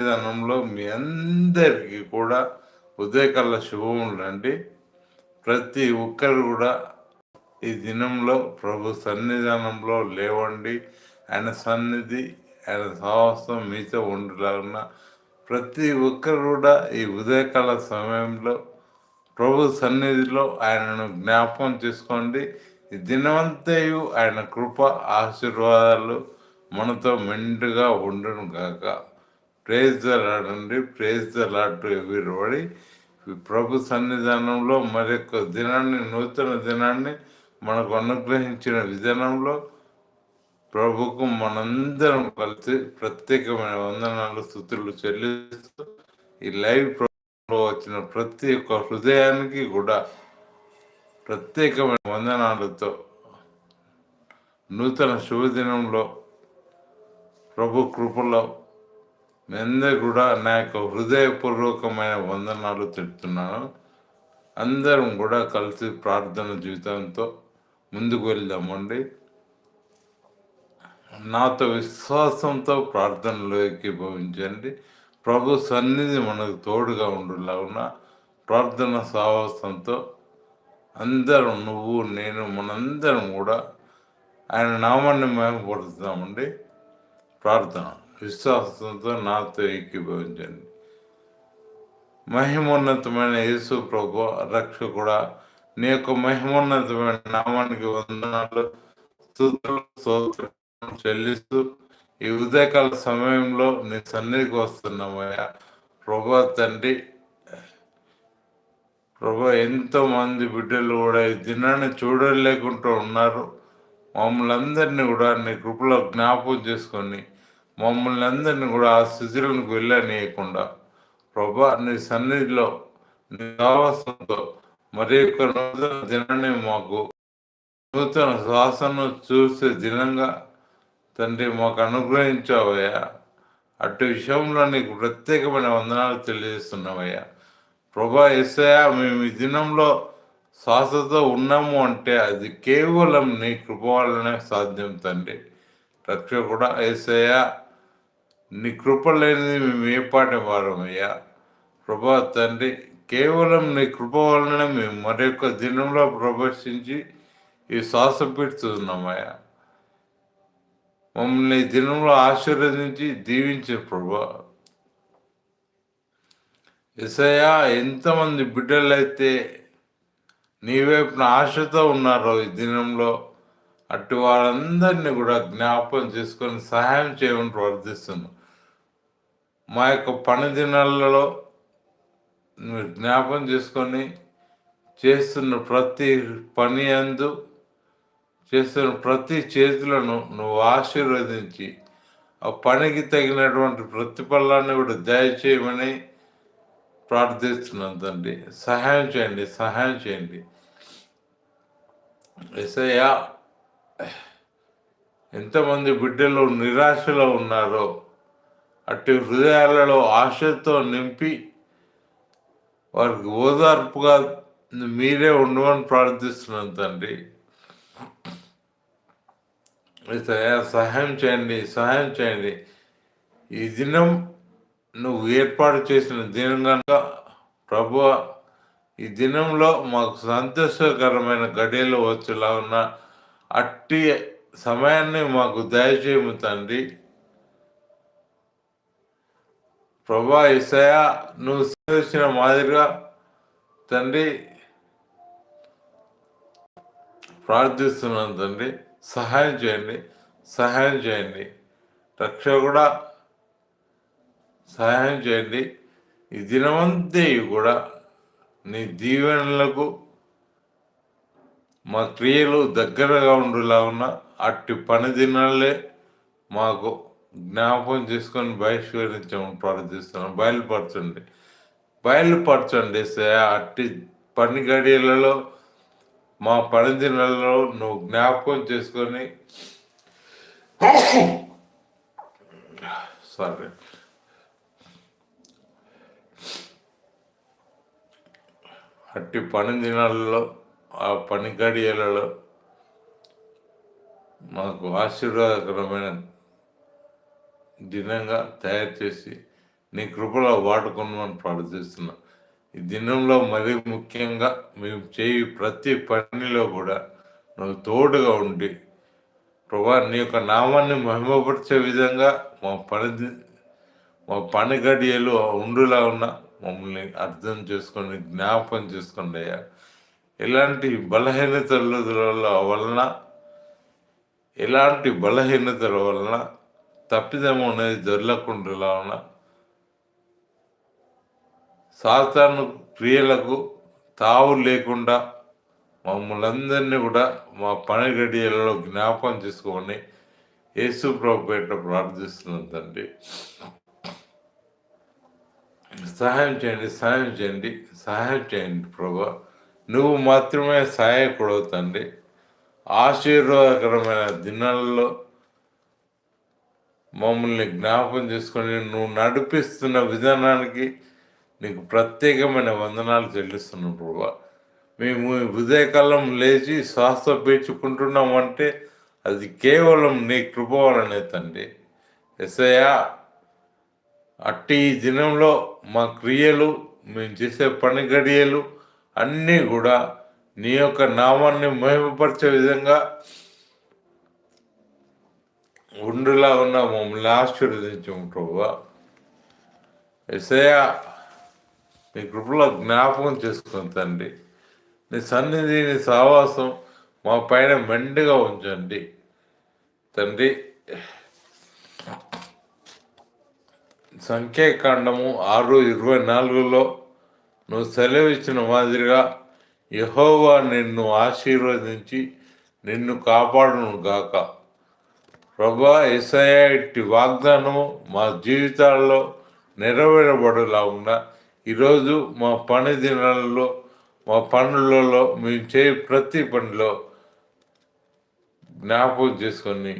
విధానంలో మీ అందరికీ కూడా ఉదయకాల శుభములండి. ప్రతి ఒక్కరు కూడా ఈ దినంలో ప్రభు సన్నిధానంలో లేవండి. ఆయన సన్నిధి ఆయన సాహసం మీతో ఉండలాగిన ప్రతి ఒక్కరు కూడా ఈ ఉదయకాల సమయంలో ప్రభు సన్నిధిలో ఆయనను జ్ఞాపకం చేసుకోండి. ఈ దినమంతయు ఆయన కృప ఆశీర్వాదాలు మనతో మెండుగా ఉండను గాక. ప్రేజ్ ద లాడండి ప్రేజ్ ద లాడ్ ఎవ్రీబడి ప్రభు సన్నిధానంలో మరొక దినాన్ని నూతన దినాన్ని మనకు అనుగ్రహించిన విధానంలో ప్రభుకు మనందరం కలిసి ప్రత్యేకమైన వందనాలు స్థుతులు చెల్లిస్తూ ఈ లైవ్ ప్రోగ్రాంలో వచ్చిన ప్రతి ఒక్క హృదయానికి కూడా ప్రత్యేకమైన వందనాలతో నూతన శుభదినంలో ప్రభు కృపలో మీ అందరు కూడా నా యొక్క హృదయపూర్వకమైన వందనాలు తెలుపుతున్నాను అందరం కూడా కలిసి ప్రార్థన జీవితంతో ముందుకు వెళ్దామండి. నాతో విశ్వాసంతో ప్రార్థనలో ఎక్కిభవించండి ప్రభు సన్నిధి మనకు తోడుగా ఉండేలాగున ప్రార్థన సాహసంతో అందరం నువ్వు నేను మనందరం కూడా ఆయన నామాన్ని మేము పడుతున్నామండి ప్రార్థన. విశ్వాసంతో నాతో ఏకీభవించండి. మహిమోన్నతమైన యేసు ప్రభు రక్షకుడా నీ యొక్క మహిమోన్నతమైన నామానికి వందనాలు స్తోత్రం చెల్లిస్తూ ఈ ఉదయకాల సమయంలో నీ సన్నిధికి వస్తున్నామయ్యా. ప్రభా తండ్రి ప్రభా ఎంతో మంది బిడ్డలు కూడా ఈ దినాన్ని చూడలేకుంటూ ఉన్నారు. మమ్మల్ని అందరినీ కూడా నీ కృపలో జ్ఞాపకం చేసుకొని మమ్మల్ని అందరిని కూడా ఆ స్థితిలోకి వెళ్ళనీయకుండా ప్రభా నీ సన్నిధిలో నీ ఆవాసంతో మరి యొక్క నూతన దినాన్ని మాకు నూతన శ్వాసను చూసే దినంగా తండ్రి మాకు అనుగ్రహించావయ్యా. అటు విషయంలో నీకు ప్రత్యేకమైన వందనాలు తెలియజేస్తున్నామయ్యా ప్రభా ఎస్ఐయా మేము ఈ దినంలో శ్వాసతో ఉన్నాము అంటే అది కేవలం నీ కృప వల్లనే సాధ్యం తండ్రి. రక్ష కూడా ఏసయ్యా నీ కృప లేనిది మేము ఏ పాటి వారమయ్యా ప్రభా తండ్రి కేవలం నీ కృప వలన మేము మరొక దినంలో ప్రవేశించి ఈ శ్వాస పెడుతున్నామయ్యా మమ్మల్ని దినంలో ఆశీర్వదించి దీవించే ప్రభా. ఎసయా ఎంతమంది బిడ్డలైతే నీ వైపున ఆశతో ఉన్నారో ఈ దినంలో అటు వారందరినీ కూడా జ్ఞాపకం చేసుకొని సహాయం చేయమని ప్రార్థిస్తున్నాం. మా యొక్క పని దినాలలో మీరు జ్ఞాపకం చేసుకొని చేస్తున్న ప్రతి పని అందు చేస్తున్న ప్రతి చేతులను నువ్వు ఆశీర్వదించి ఆ పనికి తగినటువంటి ప్రతిఫలాన్ని కూడా దయచేయమని ప్రార్థిస్తున్నాను తండ్రి. సహాయం చేయండి సహాయం చేయండి. ఎసయ్యా ఎంతమంది బిడ్డలు నిరాశలో ఉన్నారో అట్టి హృదయాలలో ఆశతో నింపి వారికి ఓదార్పుగా మీరే ఉండమని ప్రార్థిస్తున్నాను తండ్రి. సహాయం చేయండి సహాయం చేయండి. ఈ దినం నువ్వు ఏర్పాటు చేసిన దినం కనుక ప్రభు ఈ దినంలో మాకు సంతోషకరమైన గడియలు వచ్చేలా ఉన్న అట్టి సమయాన్ని మాకు దయచేయము తండ్రి. ప్రభా ఇసయ నువ్వు సూచించిన మాదిరిగా తండ్రి ప్రార్థిస్తున్నాను తండ్రి సహాయం చేయండి సహాయం చేయండి. రక్ష కూడా సహాయం చేయండి. ఈ దినమంతే కూడా నీ దీవెనలకు మా క్రియలు దగ్గరగా ఉండేలా ఉన్న అట్టి పని దినాలే మాకు జ్ఞాపకం చేసుకొని బహిష్కరించమని ప్రార్థిస్తున్నాం బయలుపరచండి. బయలుపరచండి అట్టి పని గడియలలో మా పని దినాలలో నువ్వు జ్ఞాపకం చేసుకొని సారీ అట్టి పని దినాలలో ఆ పని గడియలలో మాకు ఆశీర్వాదకరమైన దినంగా తయారు చేసి నీ కృపలో వాడుకున్నామని ప్రార్థిస్తున్నా ఈ దినంలో మరీ ముఖ్యంగా మేము చేయి ప్రతి పనిలో కూడా నువ్వు తోడుగా ఉండి ప్రభా నీ యొక్క నామాన్ని మహిమపరిచే విధంగా మా పని మా పని గడియలు ఉండులా ఉన్న మమ్మల్ని అర్థం చేసుకొని జ్ఞాపకం చేసుకోండి అయ్యా. ఎలాంటి బలహీనతల వలన ఎలాంటి బలహీనతల వలన తప్పిదం అనేది దొరలకుండా ఉన్న సాతాను క్రియలకు తావు లేకుండా మమ్మల్ని అందరినీ కూడా మా పని గడియలలో జ్ఞాపకం చేసుకోమని యేసు ప్రభు పేట ప్రార్థిస్తున్నాం తండ్రి. సహాయం చేయండి సహాయం చేయండి సహాయం చేయండి ప్రభా. నువ్వు మాత్రమే సహాయకుడవు తండ్రి. ఆశీర్వాదకరమైన దినాలలో మమ్మల్ని జ్ఞాపకం చేసుకొని నువ్వు నడిపిస్తున్న విధానానికి నీకు ప్రత్యేకమైన వందనాలు చెల్లిస్తున్నాం ప్రభా. మేము ఉదయకాలం లేచి శ్వాస పీల్చుకుంటున్నాం అంటే అది కేవలం నీ కృప వలనే తండ్రి. ఎస్ఐయా అట్టి ఈ దినంలో మా క్రియలు మేము చేసే పని గడియలు అన్నీ కూడా నీ యొక్క నామాన్ని మహిమపరిచే విధంగా ఉండులా ఉన్న మమ్మల్ని ఆశీర్వదించము ప్రభువా ఎసయా నీ కృపలో జ్ఞాపకం చేసుకుని తండ్రి. నీ సన్నిధి నీ సావాసం మా పైన మెండుగా ఉంచండి. తండ్రి సంఖ్యాకాండము ఆరు ఇరవై నాలుగులో నువ్వు సెలవిచ్చిన మాదిరిగా యహోవా నిన్ను ఆశీర్వదించి నిన్ను కాపాడును గాక. ప్రభా ఎసయ ఇట్టి వాగ్దానము మా జీవితాల్లో నెరవేరబడేలాగుండా ఈరోజు మా పని దినాలలో మా పనులలో మేము చేయ ప్రతి పనిలో జ్ఞాపకం చేసుకొని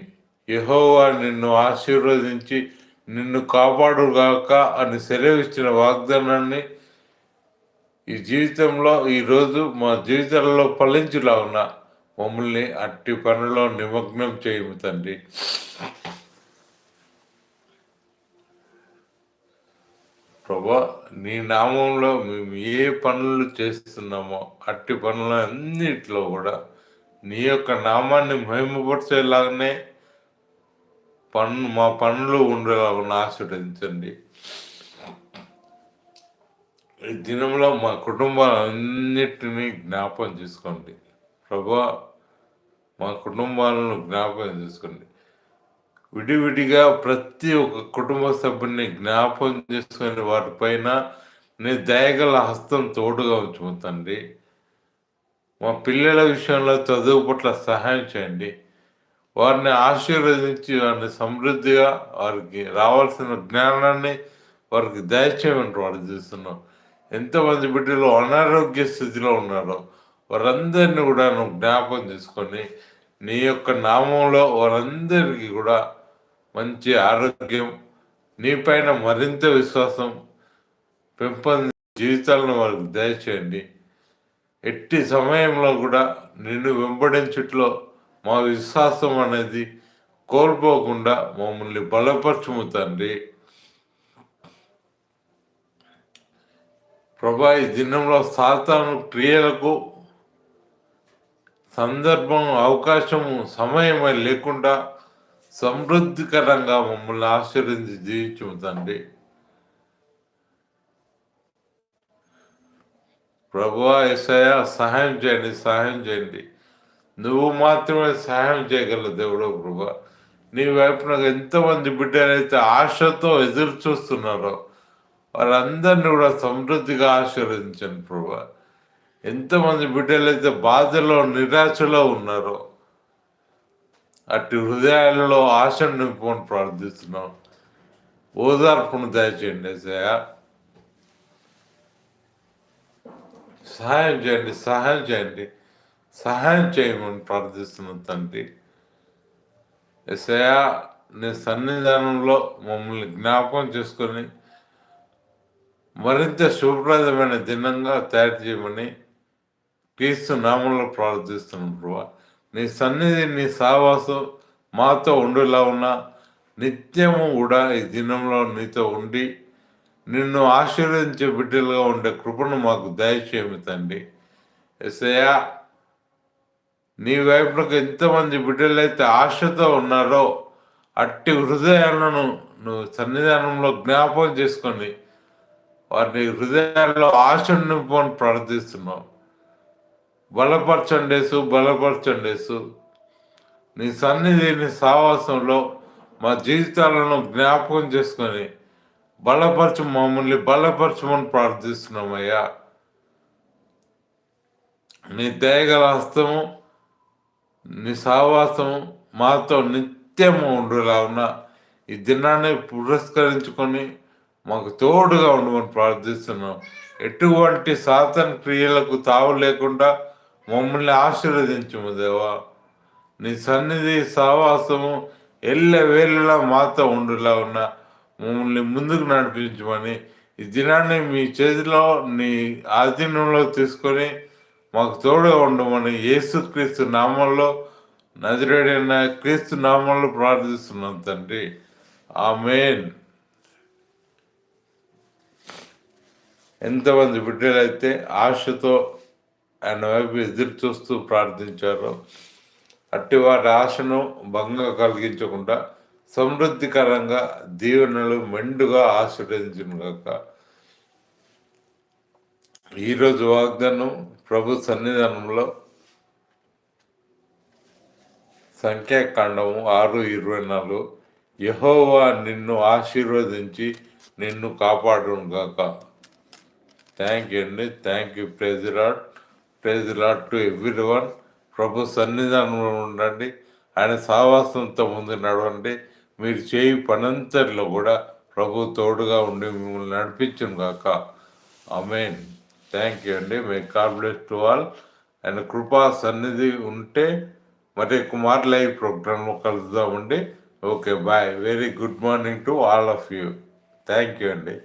యహోవా నిన్ను ఆశీర్వదించి నిన్ను కాపాడుగాక అని సెలవిచ్చిన వాగ్దానాన్ని ఈ జీవితంలో ఈరోజు మా జీవితాలలో ఫలించులా ఉన్న. మమ్మల్ని అట్టి పనిలో నిమగ్నం చేయము తండ్రి. ప్రభా నీ నామంలో మేము ఏ పనులు చేస్తున్నామో అట్టి పనులు అన్నిట్లో కూడా నీ యొక్క నామాన్ని మహిమపరిచేలాగానే పన్ను మా పనులు ఉండేలాగా ఆశీర్వదించండి. ఈ దినంలో మా కుటుంబాలన్నిటినీ జ్ఞాపకం చేసుకోండి. ప్రభా మా కుటుంబాలను జ్ఞాపకం చేసుకోండి. విడివిడిగా ప్రతి ఒక్క కుటుంబ సభ్యుని జ్ఞాపకం చేసుకుని వాటిపైన నీ దయగల హస్తం తోడుగా ఉంచుతండి మా పిల్లల విషయంలో చదువు పట్ల సహాయం చేయండి. వారిని ఆశీర్వదించి వారిని సమృద్ధిగా వారికి రావాల్సిన జ్ఞానాన్ని వారికి దయచేయమని వారు చేస్తున్నాం ఎంతమంది బిడ్డలు అనారోగ్య స్థితిలో ఉన్నారో వారందరినీ కూడా నువ్వు జ్ఞాపకం చేసుకొని నీ యొక్క నామంలో వారందరికీ కూడా మంచి ఆరోగ్యం నీపైన మరింత విశ్వాసం పెంపొంది జీవితాలను వారికి దయచేయండి. ఎట్టి సమయంలో కూడా నిన్ను వెంబడించుట్లో మా విశ్వాసం అనేది కోల్పోకుండా మమ్మల్ని బలపరచము తండ్రి. ప్రభా ఈ దినంలో సాతాను క్రియలకు సందర్భం అవకాశము సమయం లేకుండా సమృద్ధికరంగా మమ్మల్ని ఆశీర్వదించి జీవించము తండ్రి. ప్రభా ఎస్ఐ సహాయం చేయండి సహాయం చేయండి. నువ్వు మాత్రమే సహాయం చేయగల దేవుడు ప్రభా నీ వైపున ఎంతమంది బిడ్డలైతే ఆశతో ఎదురు చూస్తున్నారో వారందరినీ కూడా సమృద్ధిగా ఆశీర్వదించండి ప్రభా ఎంతమంది బిడ్డలైతే బాధలో నిరాశలో ఉన్నారో అట్టి హృదయాలలో ఆశను నింపుకొని ప్రార్థిస్తున్నాం. ఓదార్పును దయచేయండి సయా సహాయం చేయండి సహాయం చేయండి. సహాయం చేయమని ప్రార్థిస్తున్నాం తండ్రి. ఎసయా నీ సన్నిధానంలో మమ్మల్ని జ్ఞాపకం చేసుకొని మరింత శుభప్రదమైన దినంగా తయారు చేయమని క్రీస్తు నామంలో ప్రార్థిస్తున్నాం ప్రభా. నీ సన్నిధి నీ సావాసం మాతో ఉండేలా ఉన్న నిత్యము కూడా ఈ దినంలో నీతో ఉండి నిన్ను ఆశీర్వదించే బిడ్డలుగా ఉండే కృపను మాకు దయచేయమి తండ్రి. ఎసయా నీ వైపునకు ఎంతమంది బిడ్డలైతే ఆశతో ఉన్నారో అట్టి హృదయాలను నువ్వు సన్నిధానంలో జ్ఞాపకం చేసుకొని వారిని హృదయాల్లో ఆశ నింపని ప్రార్థిస్తున్నావు. బలపరచండేసు బలపరచండేసు నీ సన్నిధిని సావాసంలో మా జీవితాలను జ్ఞాపకం చేసుకొని బలపరచు మమ్మల్ని బలపరచమని ప్రార్థిస్తున్నామయ్యా. నీ దయగల హస్తము నీ సావాసము మాతో నిత్యము ఉండులా ఉన్న ఈ దినాన్ని పురస్కరించుకొని మాకు తోడుగా ఉండమని ప్రార్థిస్తున్నాం. ఎటువంటి సాతన క్రియలకు తావు లేకుండా మమ్మల్ని ఆశీర్వదించము దేవా. నీ సన్నిధి సహవాసము ఎల్ల వేళలా మాతో ఉండులా ఉన్న మమ్మల్ని ముందుకు నడిపించమని ఈ దినాన్ని మీ చేతిలో నీ ఆధీనంలో తీసుకొని మాకు తోడుగా ఉండమని యేసుక్రీస్తు నామంలో నదిరేడైన క్రీస్తు నామంలో ప్రార్థిస్తున్నాం తండ్రి. ఆమెన్. ఎంతమంది బిడ్డలైతే ఆశతో ఆయన వైపు ఎదురు చూస్తూ ప్రార్థించారు. అట్టి వారి ఆశను భంగం కలిగించకుండా సమృద్ధికరంగా దీవెనలు మెండుగా ఆశీర్వదించును గాక ఈరోజు వాగ్దానం ప్రభు సన్నిధానంలో సంఖ్యాకాండము ఆరు ఇరవై నాలుగు. యహోవా నిన్ను ఆశీర్వదించి నిన్ను కాపాడును గాక థ్యాంక్ యూ అండి థ్యాంక్ యూ ప్రెజిరాట్ praise Lord to everyone ప్రభు సన్నిధానంలో ఉండండి ఆయన సావాసంతో ముందు నడవండి మీరు చేయి పనంతరిలో కూడా ప్రభు తోడుగా ఉండి మిమ్మల్ని నడిపించును గాక అమేన్ థ్యాంక్ యూ అండి may God bless to all ఆయన కృపా సన్నిధి ఉంటే మరి కుమార్ లైవ్ ప్రోగ్రాంలో కలుద్దామండి okay bye very good morning to all of you thank you అండి